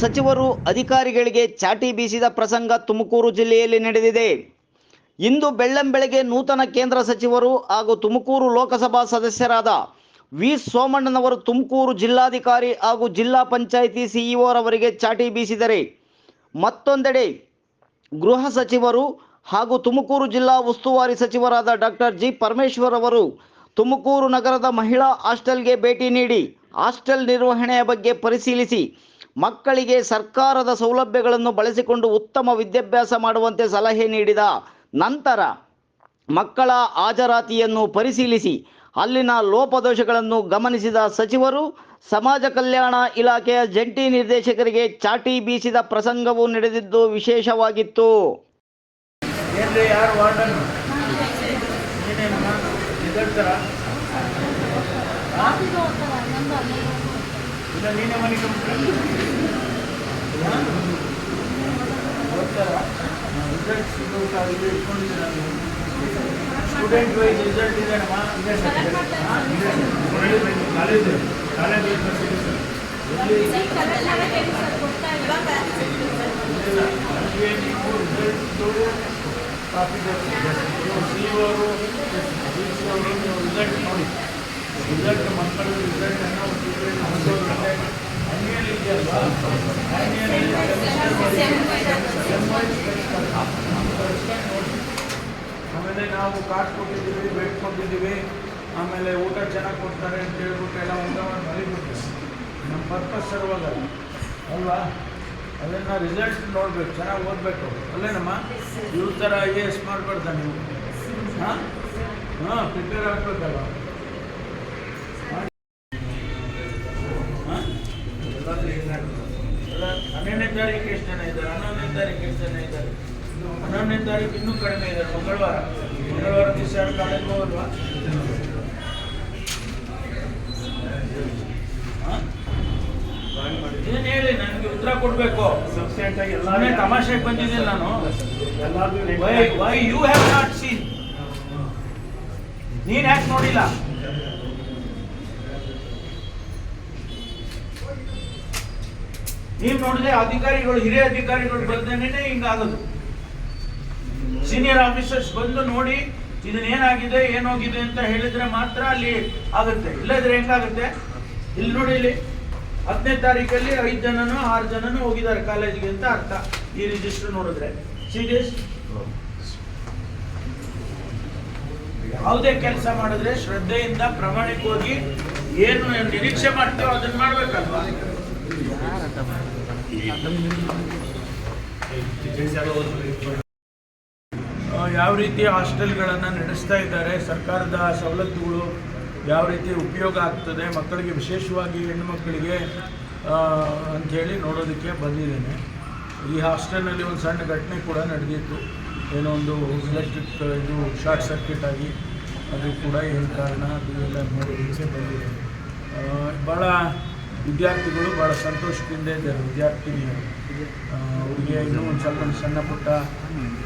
ಸಚಿವರು ಅಧಿಕಾರಿಗಳಿಗೆ ಚಾಟಿ ಬೀಸಿದ ಪ್ರಸಂಗ ತುಮಕೂರು ಜಿಲ್ಲೆಯಲ್ಲಿ ನಡೆದಿದೆ. ಇಂದು ಬೆಳ್ಳಂಬೆಳಗ್ಗೆ ನೂತನ ಕೇಂದ್ರ ಸಚಿವರು ಹಾಗೂ ತುಮಕೂರು ಲೋಕಸಭಾ ಸದಸ್ಯರಾದ ವಿ ಸೋಮಣ್ಣನವರು ತುಮಕೂರು ಜಿಲ್ಲಾಧಿಕಾರಿ ಹಾಗೂ ಜಿಲ್ಲಾ ಪಂಚಾಯಿತಿ ಸಿಇಒರವರಿಗೆ ಚಾಟಿ ಬೀಸಿದರೆ ಮತ್ತೊಂದೆಡೆ ಗೃಹ ಸಚಿವರು ಹಾಗೂ ತುಮಕೂರು ಜಿಲ್ಲಾ ಉಸ್ತುವಾರಿ ಸಚಿವರಾದ ಡಾಕ್ಟರ್ ಜಿ ಪರಮೇಶ್ವರ್ ಅವರು ತುಮಕೂರು ನಗರದ ಮಹಿಳಾ ಹಾಸ್ಟೆಲ್ಗೆ ಭೇಟಿ ನೀಡಿ ಹಾಸ್ಟೆಲ್ ನಿರ್ವಹಣೆಯ ಬಗ್ಗೆ ಪರಿಶೀಲಿಸಿ ಮಕ್ಕಳಿಗೆ ಸರ್ಕಾರದ ಸೌಲಭ್ಯಗಳನ್ನು ಬಳಸಿಕೊಂಡು ಉತ್ತಮ ವಿದ್ಯಾಭ್ಯಾಸ ಮಾಡುವಂತೆ ಸಲಹೆ ನೀಡಿದ ನಂತರ ಮಕ್ಕಳ ಹಾಜರಾತಿಯನ್ನು ಪರಿಶೀಲಿಸಿ ಅಲ್ಲಿನ ಲೋಪದೋಷಗಳನ್ನು ಗಮನಿಸಿದ ಸಚಿವರು ಸಮಾಜ ಕಲ್ಯಾಣ ಇಲಾಖೆಯ ಜಂಟಿ ನಿರ್ದೇಶಕರಿಗೆ ಚಾಟಿ ಬೀಸಿದ ಪ್ರಸಂಗವು ನಡೆದಿದ್ದು ವಿಶೇಷವಾಗಿತ್ತು. ಯಾರು ಇಲ್ಲ ನೀನೇ ಮನೆ ಓದ್ತಾರ ರಿಸಲ್ಟ್ ಸಿಗೋಕ್ಕಾಗಲಿ ಇಟ್ಕೊಂಡಿದ್ದೀರ ಸ್ಟೂಡೆಂಟ್ ವೈಸ್ ರಿಸಲ್ಟ್ ಇದೆನಮ್ಮ ಕಾಲೇಜ್ ಕಾಲೇಜ್ ಸರ್. ನೀವು ರಿಸಲ್ಟ್ ಕಾಪಿ ಸಿ ಅವರು ರಿಸಲ್ಟ್ ನೋಡಿ. ರಿಸಲ್ಟ್ ಮಕ್ಕಳು ರಿಸಲ್ಟ್ ಅನ್ನು ಹೊಂದೋದ್ರೆ ಹಂಗೇನು ಇದೆಯಲ್ವಾ ಆಮೇಲೆ ನಾವು ಕಾರ್ ಕೊಟ್ಟಿದ್ದೀವಿ, ಬೆಡ್ ಕೊಟ್ಟಿದ್ದೀವಿ. ಆಮೇಲೆ ಊಟ ಚೆನ್ನಾಗಿ ಕೊಡ್ತಾರೆ ಅಂತ ಹೇಳ್ಬಿಟ್ಟು ಎಲ್ಲ ಊಟ ಮಾಡಿ ಮರಿಬಿಡ್ತೀವಿ ನಮ್ಮ ಪರ್ಪಸ್ ಸರ್ವಲ್ಲ ಅಲ್ವಾ? ಅದನ್ನು ರಿಸಲ್ಟ್ ನೋಡ್ಬೇಕು, ಚೆನ್ನಾಗಿ ಓದಬೇಕು. ಅಲ್ಲೇನಮ್ಮ? ಇವ್ರ ಥರ ಐ ಎ ಎಸ್ ಮಾಡಬಾರ್ದ ನೀವು. ಹಾಂ? ಹಾಂ ಪ್ರಿಪೇರ್ ಆಗ್ಬೇಕಲ್ಲ ಹನ್ನೆರಡನೇ ತಾರೀಕು ಎಷ್ಟು ಜನ ಇದ್ದಾರೆ? ಹನ್ನೊಂದನೇ ತಾರೀಕು ಎಷ್ಟು ಜನ ಇದ್ದಾರೆ? ಹನ್ನೊಂದನೇ ತಾರೀಕು ಇನ್ನೂ ಕಡಿಮೆ ಇದ್ದಾರೆ. ಮಂಗಳವಾರ. ಮಂಗಳವಾರ ದಿವಸ ಯಾರು ಹೋಗಲ್ವಾ? ಹಾಂ? ಹೇಳಿ, ನನಗೆ ಉತ್ತರ ಕೊಡಬೇಕು. ಸುಮ್ಮನೆ ತಮಾಷೆಗೆ ಬಂದಿದ್ದೀನಿ ನಾನು. Why why you have not seen ನೀನ್ ಯಾಕೆ ನೋಡಿಲ್ಲ? ನೀವ್ ನೋಡಿದ್ರೆ ಅಧಿಕಾರಿಗಳು, ಹಿರಿಯ ಅಧಿಕಾರಿಗಳು ಬಂದೇನೆ ಹಿಂಗಾಗೋದು. ಸೀನಿಯರ್ ಆಫೀಸರ್ಸ್ ಬಂದು ನೋಡಿ ಇದನ್ನ ಏನಾಗಿದೆ ಅಂತ ಹೇಳಿದ್ರೆ ಮಾತ್ರ ಅಲ್ಲಿ ಆಗುತ್ತೆ. ಇಲ್ಲದ್ರೆ ಹೆಂಗಾಗುತ್ತೆ? ಇಲ್ಲಿ ನೋಡಿ ಇಲ್ಲಿ. ಹತ್ತನೇ ತಾರೀಕಲ್ಲಿ ಐದು ಜನನು ಆರು ಜನನು ಹೋಗಿದ್ದಾರೆ ಕಾಲೇಜಿಗೆ ಅಂತ ಅರ್ಥ. ಈ ರಿಜಿಸ್ಟರ್ ನೋಡಿದ್ರೆ. ಸೀರಿಯಸ್ ಯಾವುದೇ ಕೆಲಸ ಮಾಡಿದ್ರೆ ಶ್ರದ್ಧೆಯಿಂದ ಪ್ರಾಮಾಣಿಕವಾಗಿ ಏನು ನಿರೀಕ್ಷೆ ಮಾಡ್ತೀವೋ ಅದನ್ನ ಮಾಡ್ಬೇಕಲ್ವಾ? ಯಾವ ರೀತಿ ಹಾಸ್ಟೆಲ್ಗಳನ್ನು ನಡೆಸ್ತಾ ಇದ್ದಾರೆ? ಸರ್ಕಾರದ ಸವಲತ್ತುಗಳು ಯಾವ ರೀತಿ ಉಪಯೋಗ ಆಗ್ತದೆ? ಮಕ್ಕಳಿಗೆ ವಿಶೇಷವಾಗಿ ಹೆಣ್ಣು ಮಕ್ಕಳಿಗೆ ಅಂಥೇಳಿ ನೋಡೋದಕ್ಕೆ ಬಂದಿದ್ದೇನೆ. ಈ ಹಾಸ್ಟೆಲ್ನಲ್ಲಿ ಒಂದು ಸಣ್ಣ ಘಟನೆ ಕೂಡ ನಡೆದಿತ್ತು. ಏನೋ ಒಂದು ಎಲೆಕ್ಟ್ರಿಕ್ ಇದು ಶಾರ್ಟ್ ಸರ್ಕ್ಯೂಟ್ ಆಗಿ ಅದು ಕೂಡ ಏನು ಕಾರಣ? ಅದು ಎಲ್ಲ ನೋಡೋದಕ್ಕೆ ಬಂದಿದೆ. ಭಾಳ ವಿದ್ಯಾರ್ಥಿಗಳು ಭಾಳ ಸಂತೋಷದಿಂದ ಇದ್ದಾರೆ ವಿದ್ಯಾರ್ಥಿನಿಯರು ಅವರಿಗೆ ಇನ್ನೂ ಒಂದು ಸ್ವಲ್ಪ ಸಣ್ಣ ಪುಟ್ಟ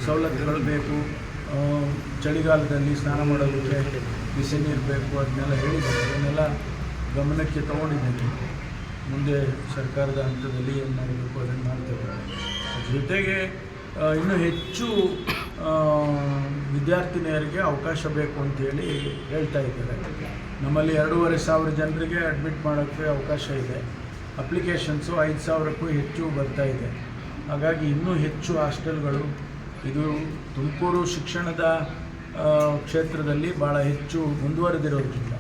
ಸವಲತ್ತುಗಳು ಬೇಕು. ಚಳಿಗಾಲದಲ್ಲಿ ಸ್ನಾನ ಮಾಡೋದಕ್ಕೆ ಬಿಸಿ ನೀರು ಬೇಕು ಅದನ್ನೆಲ್ಲ ಹೇಳಿದ್ದಾರೆ. ಅದನ್ನೆಲ್ಲ ಗಮನಕ್ಕೆ ತಗೊಂಡಿದ್ದೀನಿ. ಮುಂದೆ ಸರ್ಕಾರದ ಹಂತದಲ್ಲಿ ಏನು ಮಾಡಬೇಕು, ಅದನ್ನು ಮಾಡ್ತೇವೆ. ಜೊತೆಗೆ ಇನ್ನೂ ಹೆಚ್ಚು ವಿದ್ಯಾರ್ಥಿನಿಯರಿಗೆ ಅವಕಾಶ ಬೇಕು ಅಂತೇಳಿ ಹೇಳ್ತಾ ಇದ್ದಾರೆ. ನಮ್ಮಲ್ಲಿ ಎರಡೂವರೆ ಸಾವಿರ ಜನರಿಗೆ ಅಡ್ಮಿಟ್ ಮಾಡೋಕ್ಕೆ ಅವಕಾಶ ಇದೆ. ಅಪ್ಲಿಕೇಶನ್ಸು ಐದು ಸಾವಿರಕ್ಕೂ ಹೆಚ್ಚು ಬರ್ತಾ ಇದೆ. ಹಾಗಾಗಿ ಇನ್ನೂ ಹೆಚ್ಚು ಹಾಸ್ಟೆಲ್ಗಳು, ಇದು ತುಮಕೂರು ಶಿಕ್ಷಣದ ಕ್ಷೇತ್ರದಲ್ಲಿ ಭಾಳ ಹೆಚ್ಚು ಮುಂದುವರೆದಿರೋದ್ರಿಂದ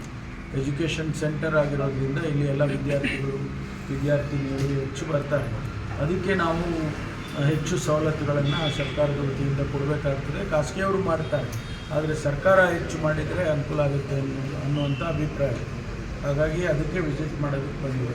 ಎಜುಕೇಷನ್ ಸೆಂಟರ್ ಆಗಿರೋದ್ರಿಂದ ಇಲ್ಲಿ ಎಲ್ಲ ವಿದ್ಯಾರ್ಥಿಗಳು, ವಿದ್ಯಾರ್ಥಿನಿಯರು ಹೆಚ್ಚು ಬರ್ತಾರೆ. ಅದಕ್ಕೆ ನಾವು ಹೆಚ್ಚು ಸವಲತ್ತುಗಳನ್ನು ಸರ್ಕಾರದ ವತಿಯಿಂದ ಕೊಡಬೇಕಾಗ್ತದೆ. ಖಾಸಗಿಯವರು ಮಾಡ್ತಾರೆ. ಆದರೆ ಸರ್ಕಾರ ಹೆಚ್ಚು ಮಾಡಿದರೆ ಅನುಕೂಲ ಆಗುತ್ತೆ ಅನ್ನೋ ಅನ್ನುವಂಥ ಅಭಿಪ್ರಾಯ. ಹಾಗಾಗಿ ಅದಕ್ಕೆ ವಿಸಿಟ್ ಮಾಡೋದಕ್ಕೆ ಬಂದಿದೆ.